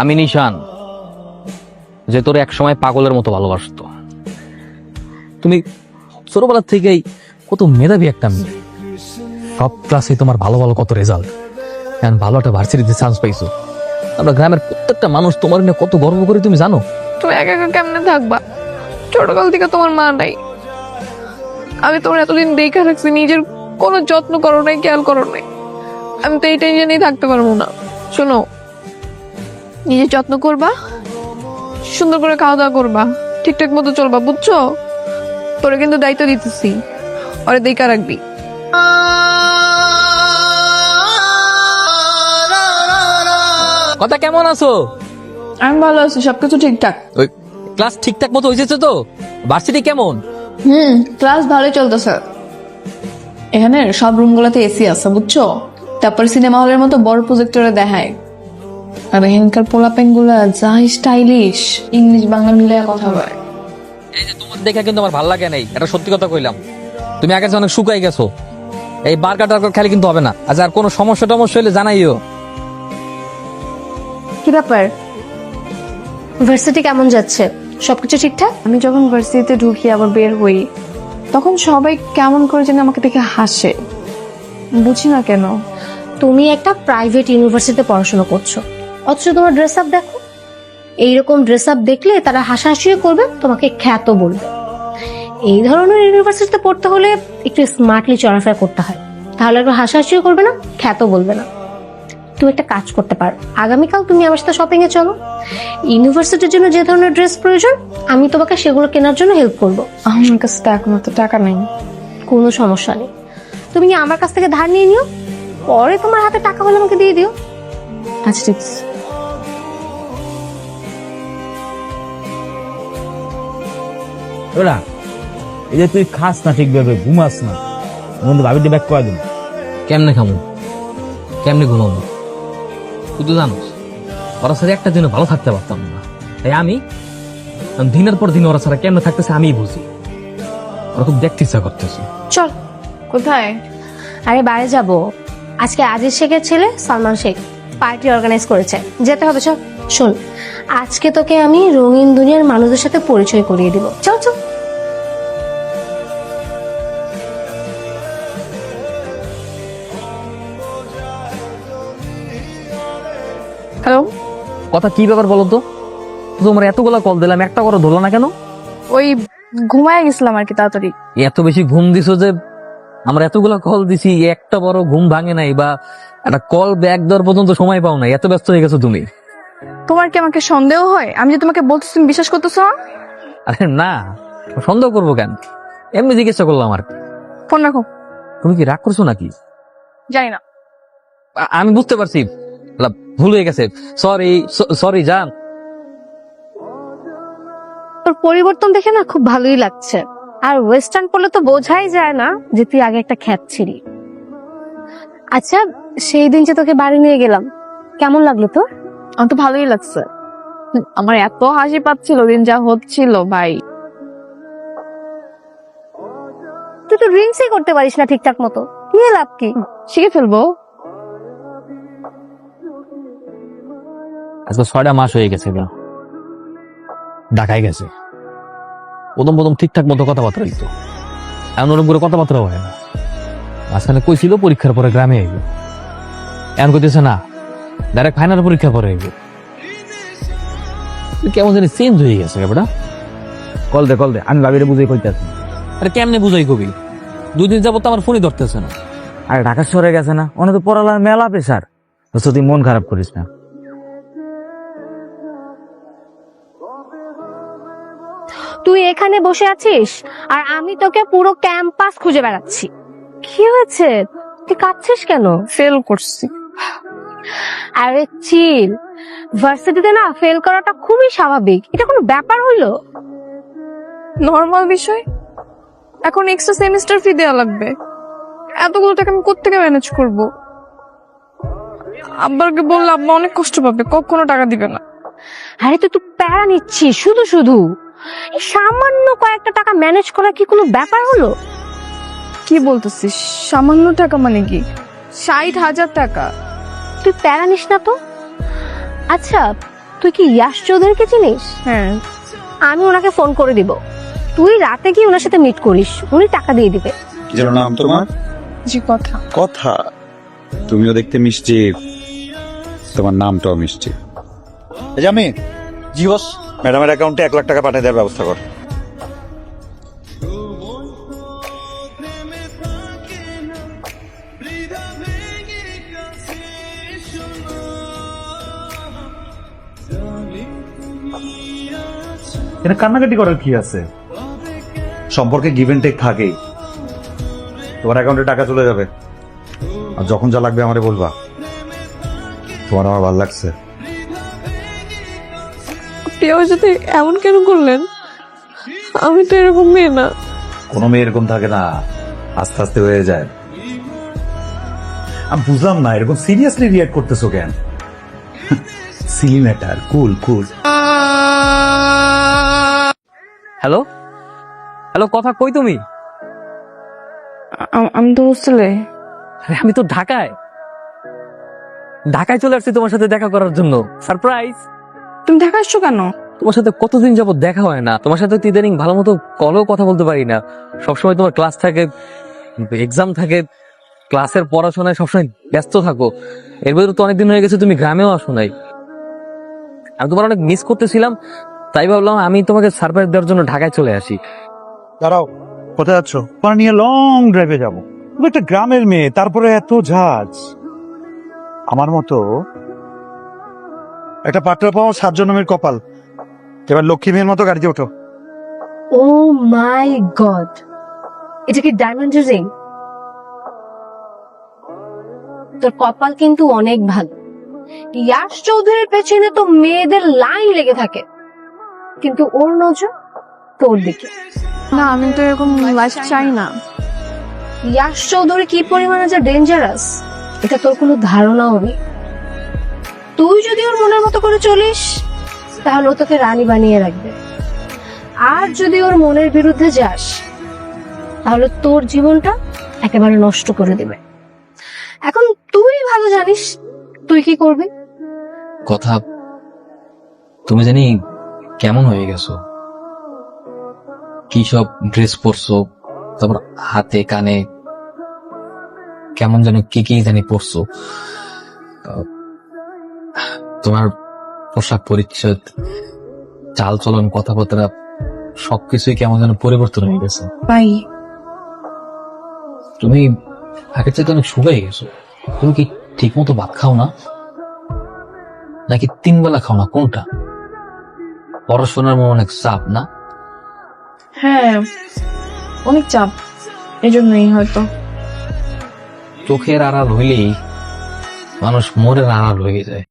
আমি নিশান, যে তোর এক সময় পাগলের মতো ভালোবাসতো। তুমি ছোটবেলার থেকেই কত মেধাবী একটা মেয়ে। সব ক্লাসে তোমার ভালো ভালো কত রেজাল্ট এখন ভালো একটা ভার্সিটিতে চান্স পাইছো। আমরা গ্রামের প্রত্যেকটা মানুষ তোমার নিয়ে কত গর্ব করে, তুমি জানো? তুমি একা একা কেমনে থাকবা? ছোটকাল থেকে তোমার মা নাই। আমি তোমার এতদিন দেখে রাখছি নিজের কোনো যত্ন করো নাই, খেয়াল করো নাই। আমি তো এই টেনশনেই থাকতে পারব না। শোনো নিজের যত্ন করবা সুন্দর করে খাওয়া দাওয়া করবা ঠিকঠাক মতো চলবা বুঝছ? তোরে কিন্তু দায়িত্ব দিতেছি। ওরে দেখা রাখবি। কথা কেমন আছো? আমি ভালো আছি সবকিছু ঠিকঠাক। ওই ক্লাস ঠিকঠাক মতো হয়েছে তো? ভার্সিটি কেমন? হুম ক্লাস ভালোই চলতেছে। এখানে সব রুমগুলোতে এসি আছে বুঝছ? তারপর সিনেমা হলের মতো বড় প্রজেক্টরে দেখায়। আর এখানকার পোলাপেনগুলা যা স্টাইলিশ ইংলিশ বাংলা মিলে কথা বলে। এই যে তোমার দেখে কিন্তু আমার ভালো লাগে নাই এটা সত্যি কথা কইলাম। তুমি আগে অনেক শুকাই গেছো এই বার্গার টার্গার খেলে কিন্তু হবে না। আচ্ছা আর কোনো সমস্যা টমস্যা হলে জানাইও। কি ব্যাপার? ভার্সিটি কেমন যাচ্ছে? সবকিছু ঠিকঠাক? আমি যখন ভার্সিটিতে ঢুকি আবার বের হই তখন সবাই কেমন করে যেন আমাকে দেখে হাসে। বুঝি না কেন। তুমি একটা প্রাইভেট ইউনিভার্সিটিতে পড়াশোনা করছ। অথচ তোমার ড্রেস আপ দেখো। এইরকম ড্রেস আপ দেখলে তারা হাসাহাসিও করবে তোমাকে খ্যাত বলবে। এই ধরনের ইউনিভার্সিটিতে পড়তে হলে একটু স্মার্টলি চলাফেরা করতে হয়। তাহলে একটু হাসাহাসিও করবে না খ্যাত বলবে না। তুমি একটা কাজ করতে পারো। আগামীকাল তুমি আমার সাথে শপিং এ চলো। ইউনিভার্সিটির জন্য যে ধরনের ড্রেস প্রয়োজন আমি তোমাকে সেগুলো কেনার জন্য হেল্প করব। আমার কাছে তো এখন তো টাকা নেই। কোনো সমস্যা নেই। তুমি আমার কাছ থেকে ধার নিয়ে নিও? পরে তোমার হাতে টাকা হলে আমাকে দিয়ে দিও। আচ্ছা ঠিক আছে। এই যে তুই খাস না ঠিকভাবে ঘুমাস না। বন্ধু ভাবিটি ব্যাক করে দিন কেমনে খামো? কেমনে ঘুমাবো? তুই তো জানোস ওরা সাথে একটা দিনও ভালো থাকতে পারতাম না। তাই আমি দিনের পর দিন ওরা ছাড়া কেমনে থাকতেছে আমিই বুঝি। ওরা খুব দেখতে ইচ্ছা করতেছে। চল। কোথায়? আরে বাইরে যাব। আজকে আজিজ শেখের ছেলে সালমান শেখ পার্টি অর্গানাইজ করেছে। যেতে হবে চল। শোন আজকে তোকে আমি রঙিন দুনিয়ার মানুষদের সাথে পরিচয় করিয়ে দিব। চল চল। হ্যালো? কথা কি ব্যাপার বলো তো? তোমার এতগুলা কল দিলাম একটা করে ধরলো না কেন? ওই ঘুমায় গেছিলাম আর কি তাড়াতাড়ি। এত বেশি ঘুম দিছো যে আমরা এতগুলা কল দিছি একটা বড় ঘুম ভাঙে নাই বা একটা কল ব্যাক দেওয়ার পর্যন্ত সময় পাও নাই। এত ব্যস্ত হয়ে গেছো তুমি। তোমার কি আমাকে সন্দেহ হয়? আমি যে তোমাকে বলতেছি তুমি বিশ্বাস করতেছো না? আরে না সন্দেহ করব কেন? এমনি জিজ্ঞাসা করলাম আর কি। ফোন রাখো। তুমি কি রাগ করছ নাকি? জানি না। আমি বুঝতে পারছি। ভুল হয়ে গেছে। সরি সরি জান। তোর পরিবর্তন দেখে না খুব ভালোই লাগছে। আর ওয়েস্টার্ন পরলে তো বোঝাই যায় না যে তুই আগে একটা খ্যাত ছিলি। আচ্ছা সেই দিন যে তোকে বাড়ি নিয়ে গেলাম কেমন লাগল তোর? আমার তো ভালোই লাগছে। আমার এত হাসি পাচ্ছিল দিন যা হচ্ছিল ভাই। তুই তো ড্রিঙ্কসই করতে পারিস না ঠিকঠাক মতো। নিয়ে লাভ কি? শিখে ফেলব। আজকে ছয়টা মাস হয়ে গেছে গা। ঢাকায় গেছে। প্রথম প্রথম ঠিকঠাক মতো কথাবার্তা হইতো। এমন ওরকম করে কথাবার্তা হয় না। মাঝখানে কইছিল পরীক্ষার পরে গ্রামে আইব। এমন কইতেছে না ডাইরেক্ট ফাইনাল পরীক্ষার পরে আইব। কেমন জানি চেঞ্জ হয়ে গেছে বেটা। কল দে কল দে আমি ভাবিরে বুঝাই কইতাছি। আরে কেমনে বুঝাই কবি? দুই দিন যাবত আমার ফোনই ধরতেছে না। আরে ঢাকা শহরে গেছে না অনেক তো পড়ালার মেলা প্রেশার তুই মন খারাপ করিস না। তুই এখানে বসে আছিস? আর আমি তোকে পুরো ক্যাম্পাস খুঁজে বেড়াচ্ছি। কি হয়েছে? তুই কাঁদছিস কেন? ফেল করছি। আরে চিল ভার্সিটিতে না ফেল করাটা খুবই স্বাভাবিক। এটা কোনো ব্যাপার হইল নর্মাল বিষয়? এখন এক্সট্রা সেমিস্টার ফি দেওয়া লাগবে। এতগুলো টাকা আমি কোথেকে ম্যানেজ করব? আব্বাকে বললে আব্বা অনেক কষ্ট পাবে কখনো টাকা দিবে না। আরে তো তুই প্যারা নিচ্ছিস শুধু শুধু। এই সামান্য কয়েকটা টাকা ম্যানেজ করা কি কোনো ব্যাপার হলো? কি বলতেছিস? সামান্য টাকা মানে কি? ষাট হাজার টাকা। তুই প্যারা নিস না তো? আচ্ছা তুই কি ইয়াশ চৌধুরীকে চিনিস? হ্যাঁ। আমি ওনাকে ফোন করে দিব। তুই রাতে গিয়ে ওনার সাথে মিট করিস উনি টাকা দিয়ে দিবে। কি যেন নাম তোমার জি কথা। কথা? তুমিও দেখতে মিষ্টি। তোমার নামটাও মিষ্টি। এই যে আমি জি বস। ম্যাডামের অ্যাকাউন্টে এক লাখ টাকা পাঠিয়ে দেওয়ার ব্যবস্থা কর। এটা কান্নাকাটি করার কি আছে? সম্পর্কে গিভ এন্ড টেক থাকেই। তোমার অ্যাকাউন্টে টাকা চলে যাবে। আর যখন যা লাগবে আমারে বলবা। তোমার আমার ভালো লাগছে। আপনি আমার সাথে এমন কেন করলেন? আমি তো এরকম মেয়ে না। কোনো মেয়ে এরকম থাকে না। আস্তে আস্তে হয়ে যায়। আমি বুঝলাম না এরকম সিরিয়াসলি রিয়াক্ট করতেছো কেন? Silly matter cool cool hello hello কথা কই তুমি? আমি তো হোস্টেলে। আমি তো ঢাকায়। ঢাকায় চলে আসছি তোমার সাথে দেখা করার জন্য। সারপ্রাইজ তুমি দেখা আসছো কেন? তোমার সাথে কতদিন যাবত দেখা হয় না? তোমার সাথে তো ইদানিং ভালো মতো কলেও কথা বলতে পারি না। সবসময় তোমার ক্লাস থাকে এক্সাম থাকে ক্লাসের পড়াশোনায় সবসময় ব্যস্ত থাকো। এর ভিতরে তো অনেকদিন হয়ে গেছে তুমি গ্রামেও আসো নাই। আমি তোমার অনেক মিস করতেছিলাম তাই ভাবলাম আমি তোমাকে সারপ্রাইজ দেওয়ার জন্য ঢাকায় চলে আসি। দাঁড়াও কোথায় যাচ্ছ? তোমার নিয়ে লং ড্রাইভে যাব। তুমি একটা গ্রামের মেয়ে তারপরে এত ঝাঁজ। আমার মতো একটা পাত্র পাও সাত জন্মের কপাল। এবার লক্ষ্মী মেয়ের মতো গাড়িতে ওঠো। Oh my God. এটা কি ডায়মন্ড রিং তোর কপাল কিন্তু অনেক ভালো। ইয়াশ চৌধুরীর পেছনে তো মেয়েদের লাইন লেগে থাকে। কিন্তু ওর নজর তোর দিকে। না আমি তো এরকম লাইফ চাই না। ইয়াশ চৌধুরী কি পরিমাণে যে ডেঞ্জারাস এটা তোর কোনো ধারণাও নেই। তুই যদি ওর মনের মতো করে চলিস, তাহলে ও তোকে রানী বানিয়ে রাখবে। আর যদি ওর মনের বিরুদ্ধে যাস, তাহলে তোর জীবনটা একেবারে নষ্ট করে দেবে। এখন তুই ভালো জানিস, তুই কি করবি? কথা, তুমি জানি কেমন হয়ে গেছো? কি সব ড্রেস পরছো? তারপর হাতে, কানে, কেমন যেন কি কি জানি পরছো? তোমার পোশাক পরিচ্ছদ চাল চলন কথাবার্তা সবকিছুই কেমন যেন পরিবর্তন হয়ে গেছে। ভাই। তুমি আগের চাইতে অনেক শুকাই গেছো। তুমি কি ঠিক মতো ভাত খাও না? নাকি তিন বেলা খাও না? কোনটা? পড়াশোনার মনে অনেক চাপ না? হ্যাঁ অনেক চাপ। এই জন্যই হয়তো। চোখের আড়াল হইলেই মানুষ মোড়ের আড়াল হয়ে যায়।